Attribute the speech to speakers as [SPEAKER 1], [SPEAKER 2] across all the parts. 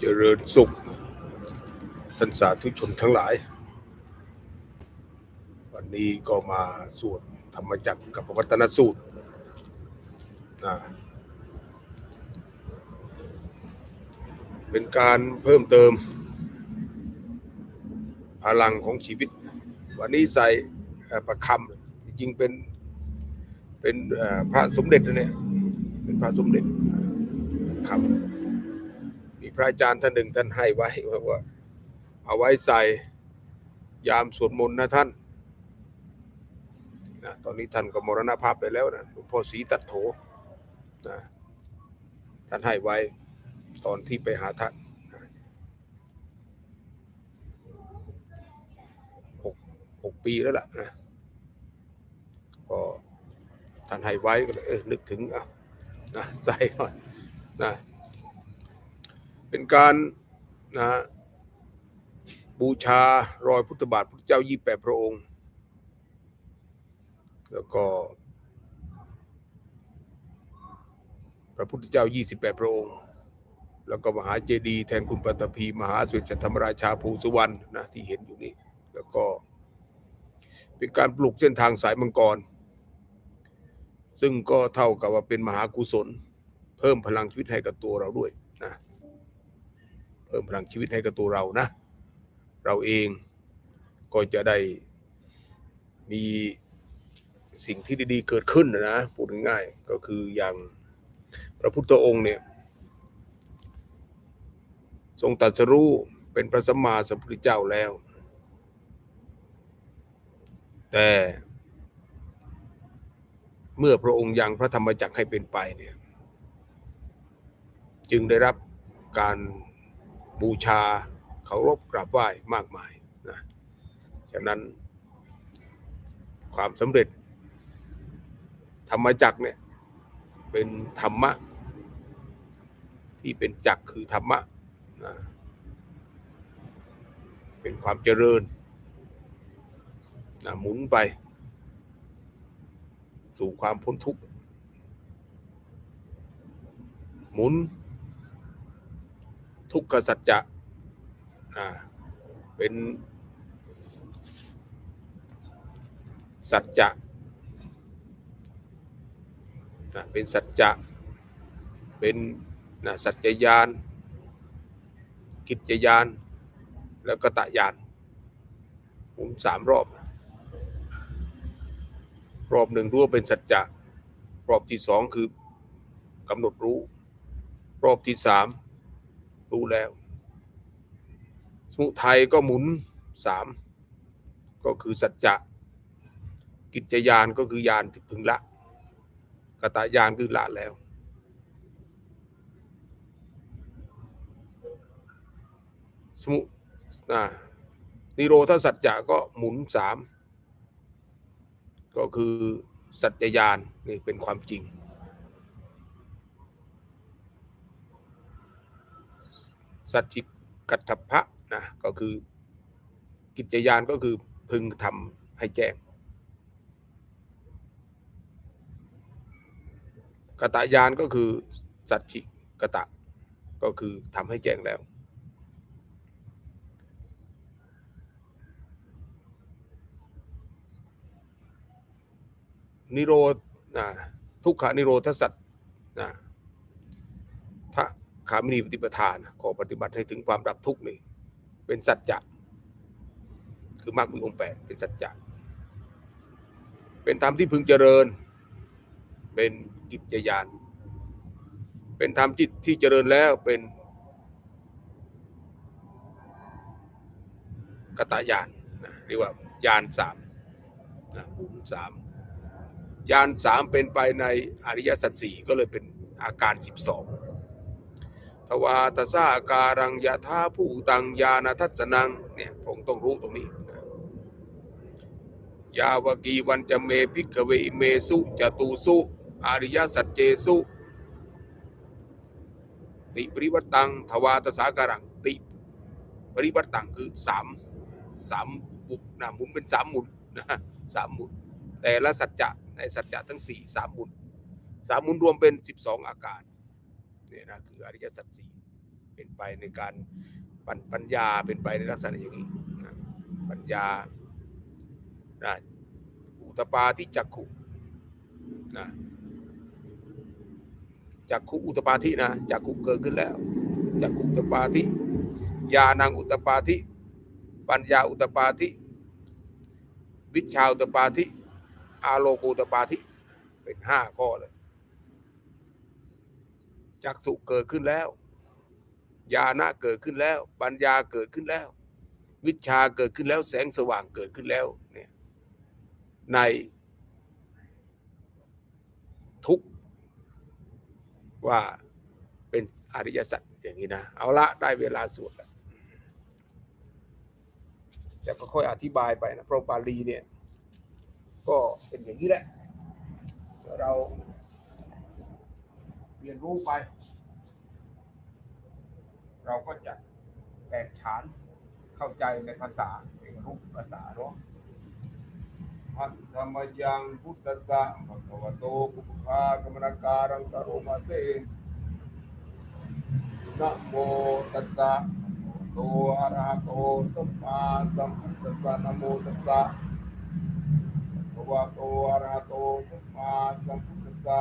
[SPEAKER 1] เจริญสุขท่านสาธุชนทั้งหลาย วันนี้ก็มาสวดธรรมจักรกับพระวัตนสูตรนะเป็นการเพิ่มเติม พลังของชีวิต วันนี้ใส่ประคำจริงเป็นเป็นพระสมเด็จนะเนี่ยเป็นพระสมเด็จคำ ระอาจารย์ท่านหนึ่งท่านให้ไว้ว่า เอาไว้ใส่ยามสวดมนต์นะท่านนะตอนนี้ท่านก็มรณภาพไปแล้วนะหลวงพ่อศรีตัดโถนะท่านให้ไว้ตอนที่ไปหาท่านหกหกปีแล้วล่ะนะก็ท่านให้ไว้ก็เลยเออนึกถึงอะนะใส่หน่อยนะ เป็นการนะบูชารอยพุทธบาทพุทธเจ้ายี่แปดพระองค์ แล้วก็ พระพุทธเจ้ายี่สิบแปดพระองค์ แล้วก็มหาเจดีย์แทนคุณปัตตภีมหาสมเด็จธรรมราชาภูสุวรรณนะที่เห็นอยู่นี่แล้วก็เป็นการปลูกเส้นทางสายมังกร ซึ่งก็เท่ากับว่าเป็นมหากุศล เพิ่มพลังชีวิตให้กับตัวเราด้วยนะ เพิ่มพลังชีวิตให้กับตัวเรานะ เราเองก็จะได้มีสิ่งที่ดีๆเกิดขึ้นนะพูดง่ายๆก็คืออย่างพระพุทธองค์เนี่ยทรงตรัสรู้เป็นพระสัมมาสัมพุทธเจ้าแล้ว แต่เมื่อพระองค์ยังพระธรรมจักรให้เป็นไปเนี่ยจึงได้รับการ บูชาเคารพกราบไหว้มากมายนะฉะนั้นความสำเร็จ ธรรมจักเนี่ยเป็นธรรมะ ที่เป็นจักคือธรรมะนะเป็นความเจริญนะหมุนไป สู่ความพ้นทุกข์หมุน ทุกขสัจจะเป็นสัจจะนะเป็นสัจจะเป็นนะสัจจยานกิจยาน แล้วก็ตะยานหมุนสามรอบ รอบหนึ่งรู้ว่าเป็นสัจจะรอบที่สองคือกำหนดรู้ รอบที่สาม รู้แล้ว สมุทัยก็หมุนสามก็คือสัจจะกิจยานก็คือยานที่พึงละกตายานคือละแล้ว สมุอ่านิโรธสัจจะก็หมุนสามก็คือสัจจยานนี่เป็นความจริง สัจจิกัตถพะนะก็คือกิจยานก็คือพึงทำให้แจ้งกตายานก็คือสัจจิกตะก็คือทำให้แจ้งแล้ว นิโรธนะทุกขานิโรธสัจนะ ขามินีปฏิปทานขอปฏิบัติให้ถึงความดับทุกข์นี่เป็นสัจจะคือมรรคมีองค์แปดเป็นสัจจะเป็นธรรมที่พึงเจริญ เป็นกิจยานเป็นธรรมจิตที่เจริญแล้วเป็นกตายานนะเรียกว่ายานสามนะหมุนสามยานสามเป็นไปในอริยสัจสี่ก็เลยเป็นอาการสิบสอง ทวาตสาการังยะธาผู้ตังยานาทัศนังเนี่ยผมต้องรู้ตรงนี้นะยาวกีวันจะเมพิกเวอเมสุจตูสุอริยสัจเจสุติปริวัตตังทวาตสาการังติปริวัตตังคือสามสามบุกนะหมุนเป็นสามหมุนนะสามหมุนแต่ละสัจจะในสัจจะทั้งสี่สามหมุนสามหมุนรวมเป็นสิบสองอาการ เนี่ยนะคืออริยสัจสี่เป็นไปในการปัญปญญาเป็นไปในลักษณะอย่างนี้นะปัญญานะอุตปาทิจักขุนะจักขุอุตปาทินะจักขุเกิดขึ้นแล้วจักขุอุตปาทิญาณังอุตปาทิปัญญาอุตปาทิวิชชาอุตปาทิอาโลกุตปาทิเป็นห้าข้อเลย จักสุเกิดขึ้นแล้ว ญาณะเกิดขึ้นแล้ว ปัญญาเกิดขึ้นแล้ว วิชาเกิดขึ้นแล้ว แสงสว่างเกิดขึ้นแล้วเนี่ยในทุกว่าเป็นอริยสัจอย่างนี้นะ เอาละได้เวลาสวดแล้วจะค่อยอธิบายไปนะเพราะบาลีเนี่ย ก็เป็นอย่างนี้แหละเรา เรียนรู้ไป เราก็จะแตกฉานเข้าใจในภาษาเองรู้ภาษาเนาะอัตธรรมยังพุทธะภะคะวะโตปุพพากมนการังกโรมาเสนะโมตัสสะโตอะระหะโตสัมมาสัมพุทธัสสะนะโมตัสสะภะคะวะโตอะระหะโตสัมมาสัมพุทธัสสะ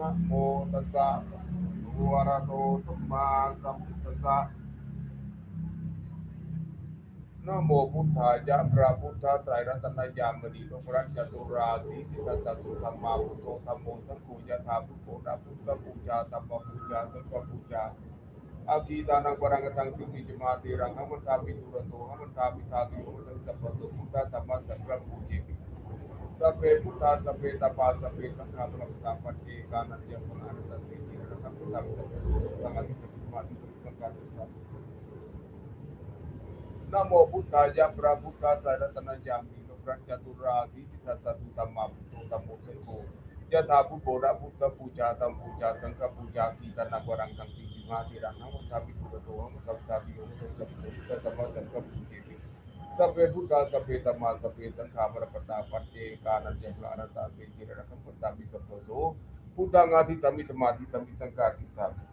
[SPEAKER 1] นะโมตัสสะภะคะวะโตสัมมาสัมพุทธัสสะนะโมพุทธายะพระพุทธไตรรัตนยามณีพระจตุราสีทิสัสสุธรรมาพุทโธธรรมโมสังโฆยะถาพุทโธนะพุทธปูชาธรรมปูชาสังฆปูชาอากีตานังวรังกตังสิมิจมาติรังหัมมันตาปิตุระโตหัมมันตาปิทาติโอตังสัพพะโตพุทธธรรมะสังฆปูเจ มิสัพเพพุทธาสัพเพตปาสัพเพสังฆาพระพุทธาปัจเจกานันยังพนานันติจิระคัมพุทธาสัพพะโตสังฆาติปิมาติสังฆาติสัพพะ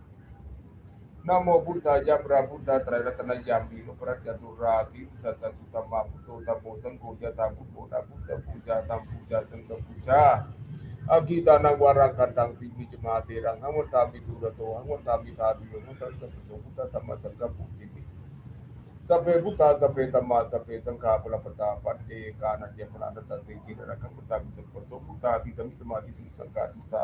[SPEAKER 1] นะโมพุทธายะพระพุทธไตรรั ตนยามิโนพระจตุราสีทิทัสสะตุตัมมาพุทโธตัมโมสังโฆยะถาพุทโธระ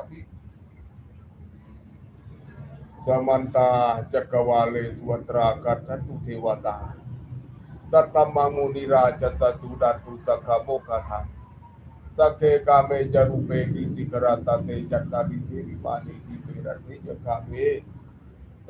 [SPEAKER 1] พุ ท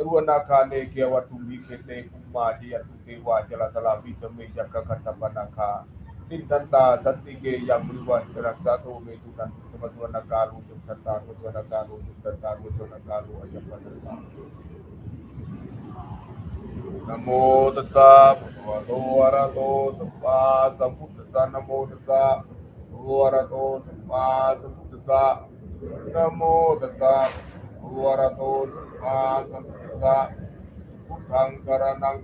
[SPEAKER 1] ธปูชาตัมปูชาสังฆปูชาสีตนะวรังกังสิจิมาติรังนะมันทา ปิตุระโตหะมันทัพตาปิโยโตสัพพุทธตัมมาสังฆ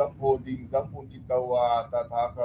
[SPEAKER 1] ปูเจติสัพเพพุทธาสั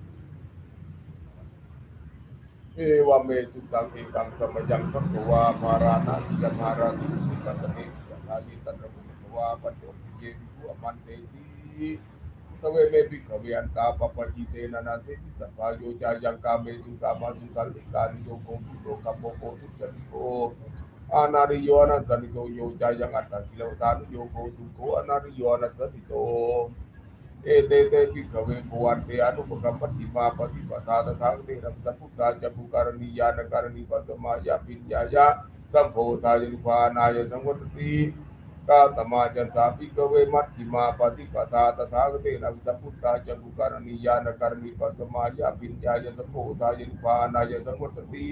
[SPEAKER 1] เอวเมสุตังเอกังสมยังสัพพวาภารานาสิกมาราติสิกัตเตสังฆายิตัตระภุวาปัจโยปิเยวิภุอมันเตสีสเวเมปิขเวอันตาปปจิเตนะนาเสติสัพพายโยจายังกาเมสุกามาสุกัลลิการิโยโกตุโตกัปโปโกตุจติโกอานาริโยนันตนิโตโยจายังอัตตากิเลวตานุโยโกตุโกอานาริโยนันตนิโต เอเตเตปิขเวภวันเตอนุปกรรมปฏิมาปฏิปทาตถาคติรัมสัพพุทธาจะภูการณียานการณีปัสมายาปิญญายะสัมโพธายนิพพานายสังวัตติกาตมาจันสาปิกเวมัตถิมาปฏิปทาตถาคติรัมสัพพุทธาจะภูการณียานการณีปัสมายาปิญญายะสัมโพธายนิพพานายสังวัตติ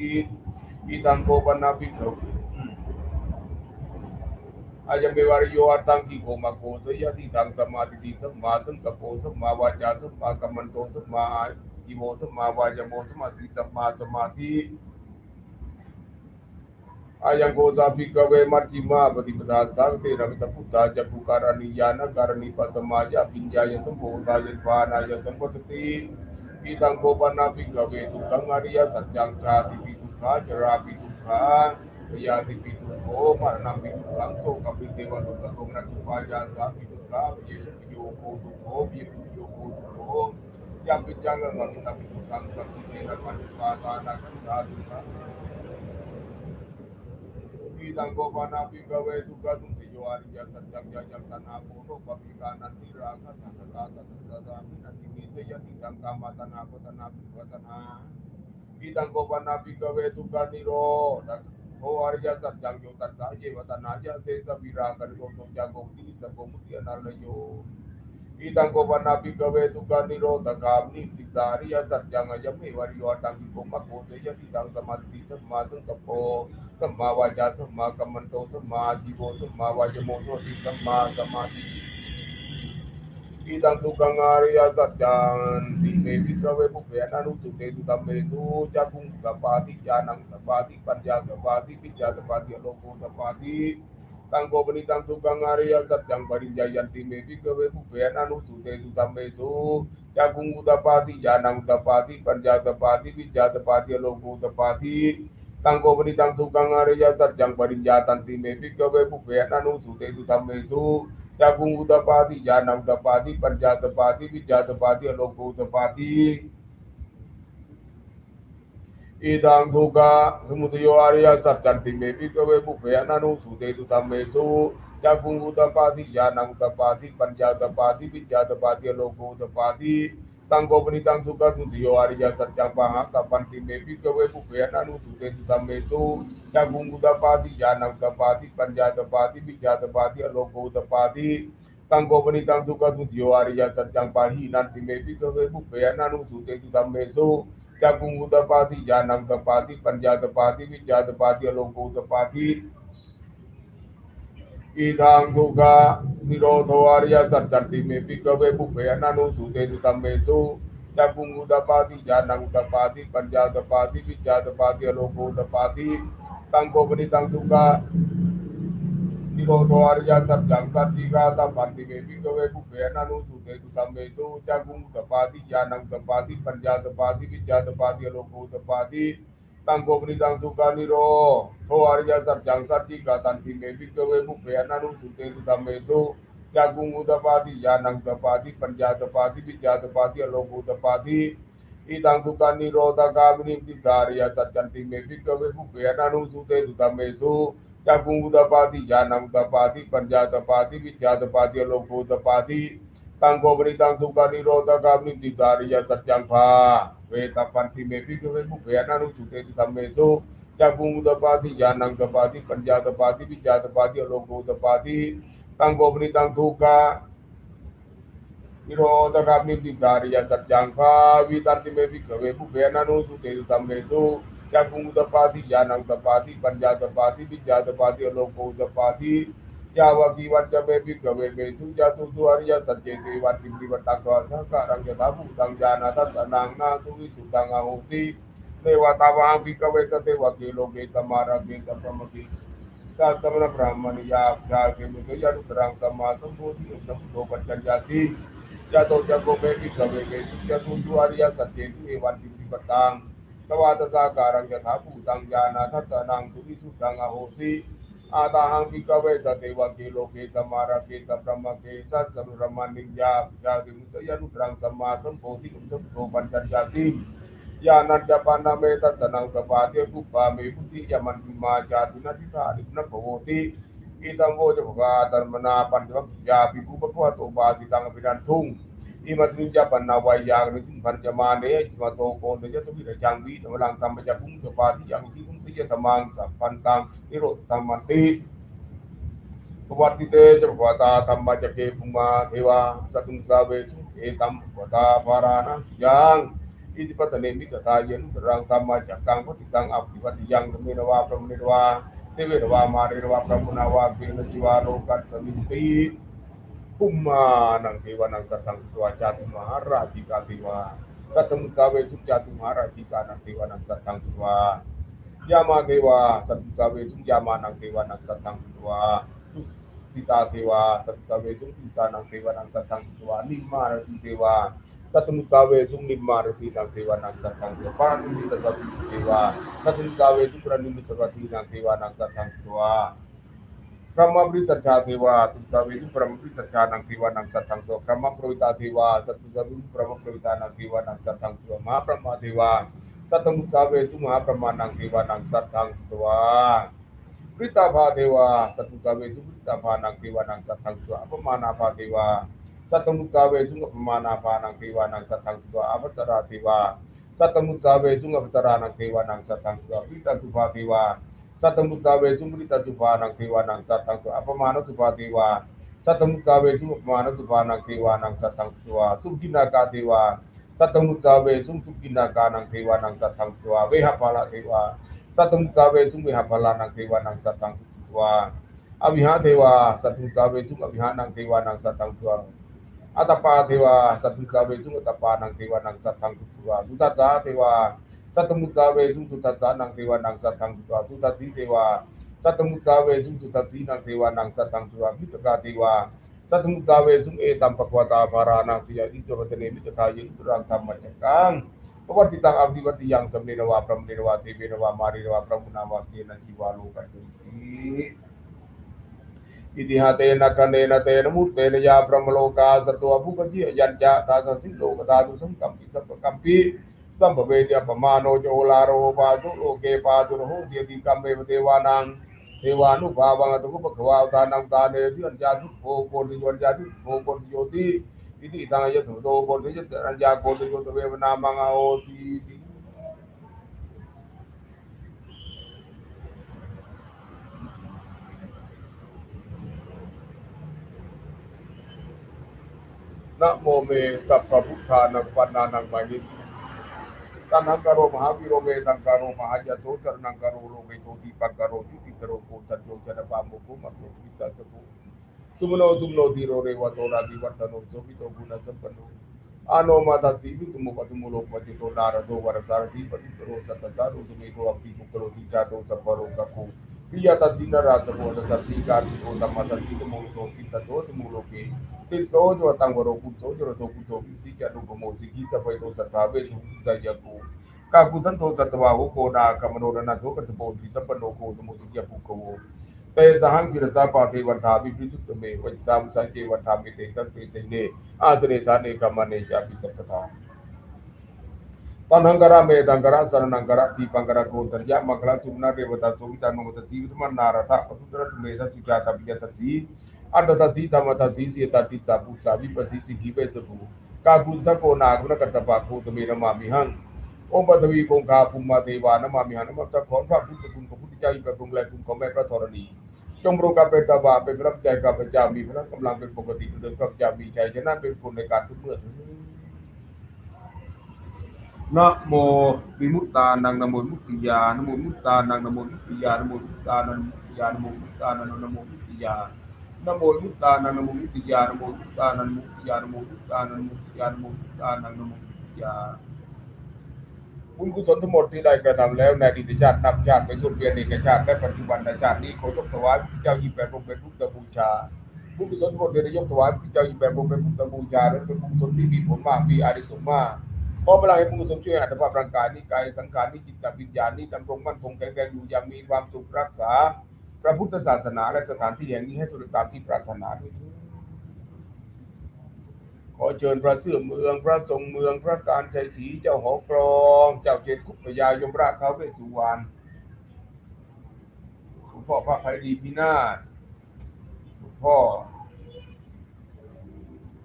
[SPEAKER 1] อาจจะไม่ว่าโยอาตังกิโกมาโกตยะที่ตังสมาธิติสัมมาสังกปรสัมมาวาจาสัมมากัมมันโตสัมมาอิโมสัมมาวาจโมสัมมาสิสัมมาสมาธิอายังโกซาปิกเวมัจจิมาปฏิปทาตังเตระมิตพุทธาจักุการณิยานะการณิปัสมาจาปิญญายสัมโพธายปานายสัมปติปิตังโกปนาปิกเวตุตังอริยสัจจังติปิตุขาจรปิตุขา คะสัสสะตัสสะสามินันติมิเสยติตังกามาตนาปตนาปิวัตนาปีตังโกปานาปิกเวตุกะนิ โรธโออริยสัจจังโยตัสสะเยวตนาจะเสสวิรากันโกตจังโกติสัพพมุติอนาลโยอีตังโกปนาปิกเวทุกานิโรธกามนิสิตาริยสัจจังยมเมวริโยตังกิโกมะโกเสยติตังสมาธิสัมมาสังกัปโปสัมมาวาจาสัมมากัมมันโตสัมมาจีโวสัมมาวายโมโสติสัมมาสมาธิ kita tukang hari agak cantik Mesti trawe bukian anu tuh Tentu tambe itu jagung Gapati janang Gapati panja Gapati pija Gapati loko Gapati Tangko beni tang tukang hari agak Yang paling jayan di mesti trawe bukian anu tuh Tentu tambe itu jagung Gapati janang Gapati panja Gapati pija Gapati loko Gapati Tangko beni tang tukang hari agak Yang paling jatan di mesti trawe bukian anu tuh Tentu tambe itu जागू उदपादी जा नव दपादी पर जात पादी भी जात पादी अलोक उदपादी ईदांगो का समुद्रो आर्या सब चलती में भी कवे बुफे ननु सुदे सुतमे सो जागू उदपादी जा नव दपादी पर जात पादी भी जात पादी अलोक उदपादी tangko penitang suka sudiyo hari jasa cabang kapan timepi kewe pubenan utute sutamesu jagung udapati janam kapati panjatapati bijatapati aloko utapati tangko penitang suka sundio arya tercapang nan timepi kewe pubenan utute sutamesu jagung udapati janam kapati panjatapati bijatapati aloko utapati idang duga nirodho arya sattati me pikabe bhupayana no sute dutame so dabung udapati janang udapati panja udapati bija udapati aloko udapati tangko penitang duga nirodho arya satyang satika tapanti me pikabe bhupayana no sute dutame so dabung udapati janang udapati panja udapati bija udapati aloko udapati tanggobritan sukaniro hoarya sarjang sarjika tanpi mebi kewe bupeyana rusute sutame itu jagung udapati yanang dapati panja dapati bija dapati alogu dapati itang sukaniro takamini tidarya sarjanti mebi kewe bupeyana rusute sutame itu jagung udapati yanang dapati panja dapati bija dapati alogu dapati tanggobritan sukaniro takamini tidarya sarjang bah Wetapan timepi jowe mugeyana nu jute tu tameso jagung utapati janang utapati kerja utapati bija utapati logo utapati tanggo beritang duka Iro takami dibdari ya terjangka witanti mepi gawe mugeyana nu jute tu tameso jagung utapati janang utapati kerja utapati bija utapati logo utapati sudang ahosi อาตาหังพิกเวสเตวะเกโลเกตมาราเกตพระมะเกสัสสรุรมานิยาญาติมุตยานุตรังสัมมาสัมโพธิกุสั มโพปัญจญาติญาณัจจปานาเมตัตนังสปาเทกุปาเมพุทธิยมันติมาจาตุนาทิธาริพุนภโวติอิตังโวจะภกาธรรมนาปัญจวัคคียาภิกขุปะพวะโตบาสิตังอภินันทุงอิมัตริจาปันนาวายางนิพันจมาเนจมาโตโกเนยสมิรจังวิธรรมลังธรรมจักขุงสปาติยังทิคุง จธรรมังสัพพันตังนิโรธธรรมติปวัติเตจปวัตาธรรมจเกภุมาเทวาสตุงสาเวเอตัมปวัตาปารานะยังอิจิปัตเนมิตตาเยนุตรังธรรมจักกังปฏิตังอภิวัติยังธรรมิรวาพรหมนิรวาเทเวรวามาเรรวาพรหมนาวาเปนจิวาโลกัสมิตีภุมานังเทวานังสัตังตัวจาติมหาราชิกาเทวาสัตมุตตาเวสุจาติมหาราชิกานังเทวานังสัตังตัว tua พระมบริสัทธาเทวาสุสาวิพระมบริสัทธานังเทวานังสัทธังตัวพระมปรวิตาเทวาสัตตุสาวิพระมปรวิตานังเทวานังสัทธังตัวนิมหาระมาเทวาสัตตมุสาเวสุนิมหาระมานังเทวานังสัทธังตัวปริตาภาเทวาสัตตุสาเวสุปรานิมิตาภานังเทวานังสัทธังตัวอปมานาภาเทวาสัตตาเวสุงอปมานาภานังเทวานังสัทธังตัวอภัสรวิตาเทวาสัตตุสาเวสุงอภัสรวิตานังเทวานังสัทธังตัวปริตาสุภาเทวา สัตมุสาเวทุมหาประมาณังเทวานังสัตถังสวาปริตาภาเทวาสัตุสาเวทุปริตาภานังเทวานังสัตถังสวาประมาณาภาเทวาสัตมุสาเวทุงประมาณาภานังเทวานังสัตถังสวาอภัสราเทวาสัตมุสาเวทุงอภัสรานังเทวานังสัตถังสวาปริตาสุภาเทวาสัตมุสาเวทุปริตาสุภานังเทวานังสัตถังสวาประมาณสุภาเทวาสัตมุสาเวทุงประมาณสุภานังเทวานังสัตถังสวาสุขินาคาเทวา สัตมุตาเวสุสุกินากานังเทวานังสัตถังตัวเวหภาละเทวาสัตมุตาเวสุเวหภาลานังเทวานังสัตถังตัวอวิหะเทวาสัตมุตาเวสุอวิหะนังเทวานังสัตถังตัวอัตปาเทวาสัตมุตาเวสุอัตปานังเทวานังสัตถังตัวสุตัสสะเทวาสัตมุตาเวสุสุตัสสะนังเทวานังสัตถังตัวสุตัสสีเทวาสัตมุตาเวสุสุตัสสีนังเทวานังสัตถังตัวมิตรกาเทวา ki to guna sa pano ano mata si bi tumo ka tumulo pa ti to nara do war sar di pa di karo sa ta sa ro tume ko apti ko karo di ja do sa paro ka ko piya ta dina ra ta mo sa ti ka di ko ta ma sa ti mo to si ta do tumulo ke til to jo tang waro ku to jo to ku to ti ka do ko mo si ki sa pa to sa ta be su sa ya ko กากุสันโทตัตวาหุโกนากามโนรณะโทกัตโปติสัพพโนโคสมุติยภูโกเตสหังสิรสาปาเทวันทาวิปิสุตเมวัจสามสังเกวันทามิเตตัสเปเสเนอาสเรธาเน กัมมเนจาปิสัพพทาตันหังกระเมตังกระสรนังกระทีปังกระโกนตัญญามังคลาสุนาเรวตาสุวิตานุมตสีวิ มันนารัตปสุตระเมตสุจาตปิยตสีอัตตสีธรรมตสีเสตติตาปุสาวิปัสสิสิกิเวสภูกากุสัโกนากุณกัตตปะโคตเมนมามิหั งองค์ปฐวีคงคาภูมิมาเทวานมามิหานมัตตะขอพระพุทธคุณของพุทธเจ้าอยู่กับกรุงแลคุณของแม่พระธรณีจงโปรดการเป็นตาบาเป็นพระใจกับพระเจ้ามีพระกำลังเป็นปกติเดินกับจามีใจชนะเป็นคนในการทุกเมื่อนะโมวิมุตตานังนะโมมุตติยานะโมมุตตานังนะโมมุตติยานะโมมุตตานังมุตติยานะโมมุตตานังนะโมมุตติยานะโมมุตตานังนะโมมุตติยานะโมมุตตานังมุตติยานะโมมุตตานังมุตติยานะโมมุตตานังนะโมมุตติยา บุญกุศลทั้งหมดที่ได้กระทำแล้วในอดีตชาตินับชาติไปทุกเพียรเอกชาติและปัจจุบันชาตินี้ขอยกถวายพระเจ้ายิ่แปดพระองค์เป็นพุทธบูชาบุญกุศลทั้งหมดที่ได้ยกถวายพระเจ้ายิ่แปดพระองค์เป็นพุทธบูชาและเป็นบุญกุศลที่มีผลมากมีอานิสงส์มากขอพลังให้บุญกุศลช่วยอัตภาพร่างกายนี้กายสังขารนี้จิตกับวิญญาณนี้ดำรงมั่นคงแข็งแรงอยู่อย่างมีความสุขรักษา พระพุทธศาสนาและสถานที่แห่งนี้ให้สมตามที่ปรารถนาด้วยเถิด ขอเชิญพระเสื่อเมือง พระทรงเมือง พระการชัยศรีเจ้าหอกรอง เจ้าเจตคุปยายมราชเขาเวสสุวรรณหลวงพ่อพระภัยดีพินาศหลวงพ่อ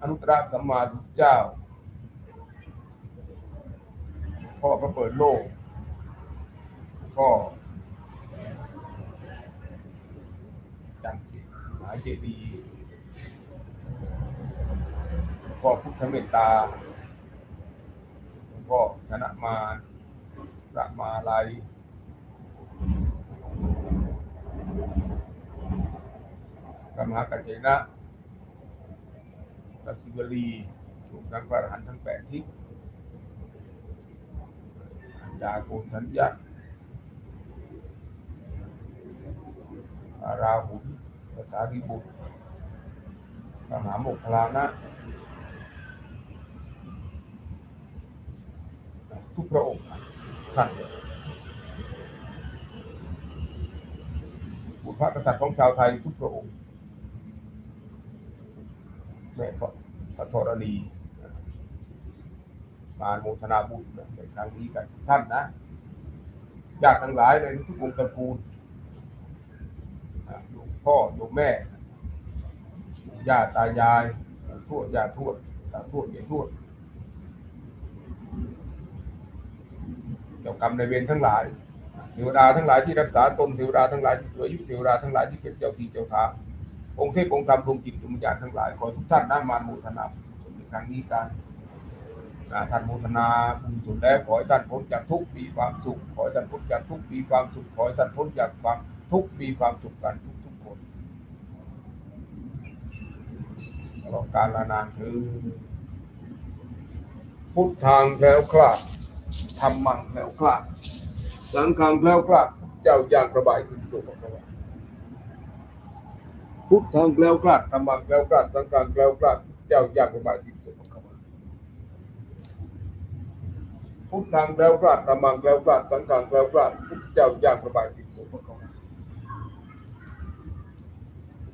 [SPEAKER 1] อนุตตรสัมมาสุเจ้าพ่อพระเปิดโลกพ่อจังหาเจดีย์ พ่อพุทธเมตตาหลวงพ่อชนะมาระมาลัยพระมหากัจเจนะระศิวลีรวมทั้งพระอรหันต์ทั้งแปดทิศอัญญาโกณทัญญาอาราหุนภาษาริบุตรมหาโมกขลานะ ทุกพระองค์ท่านบุตรพระกษัตริย์ของชาวไทยทุกพระองค์แม่พระพระธรณีมาโมทนาบุญในครั้งนี้กันท่านนะญาติทั้งหลายในทุกวงศ์ตระกูลโยมพ่อโยมแม่ย่าตายายทวดย่าทวดตาทวดยายทวด จ้ากรรมในเวรทั้งหลายเทวดาทั้งหลายที่รักษาตนเทวดาทั้งหลายที่ช่วยยุเทวดาทั้งหลายที่เป็นเจ้าที่เจ้าทางองค์เทพองค์ธรรมดวงจิตดวงวิญาณทั้งหลายขอทุกท่านนั่งมาโมทนาบุญในครั้งนี้กันอ่าท่านโมทนาบุญสุดแล้วขอให้ท่านพ้นจากทุกข์มีความสุขขอให้ท่านพ้นจากทุกข์มีความสุขขอให้ท่านพ้นจากความทุกข์มีความสุขกันทุกทุกคนตลอดกาลนานคือพุทธทางแคล้วคลาด ธรรมังแคล้วคลาดสังฆังแคล้วคลาดเจ้าอย่างระบายขึ้นสู่พระวาพุทธทางแคล้วคลาดธรรมังแคล้วคลาดสังฆังแคล้วคลาดเจ้าอย่างระบายขึ้นสู่พระวาพุทธทางแคล้วคลาดธรรมังแคล้วคลาดสังฆังแคล้วคลาดเจ้าอย่างระบายขึ้นสู่พระวา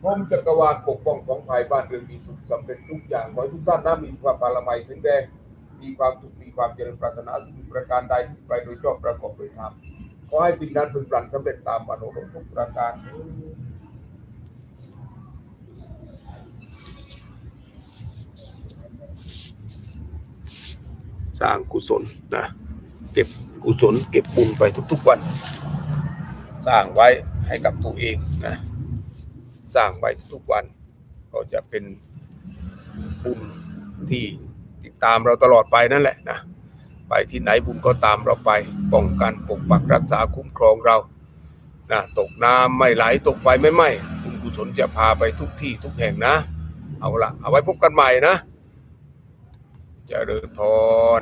[SPEAKER 1] พรมจักรวาลปกป้องของภายบ้านเรือนมีสุขสำเร็จทุกอย่างขอให้ทุกท่านนั้นมีความปาลมัยถึงแดง มีความสุขมีความเจริญปรารถนาสิ่งประการใดที่ไปโดยชอบประกอบโดยธรรมขอให้สิ่งนั้นพึงปรันสำเร็จตามมโนรมทุกประการสร้างกุศลนะเก็บกุศลเก็บบุญไปทุกๆวัน สร้างไว้ให้กับตัวเองนะสร้างไว้ทุกวันก็จะเป็นบุญที่ ตามเราตลอดไปนั่นแหละนะไปที่ไหนบุญก็ตามเราไปป้องกันปกปักรักษาคุ้มครองเรานะตกน้ำไม่ไหลตกไฟไม่ไหม้บุญกุศลจะพาไปทุกที่ทุกแห่งนะ เอาละเอาไว้พบกันใหม่นะจะเจริญพร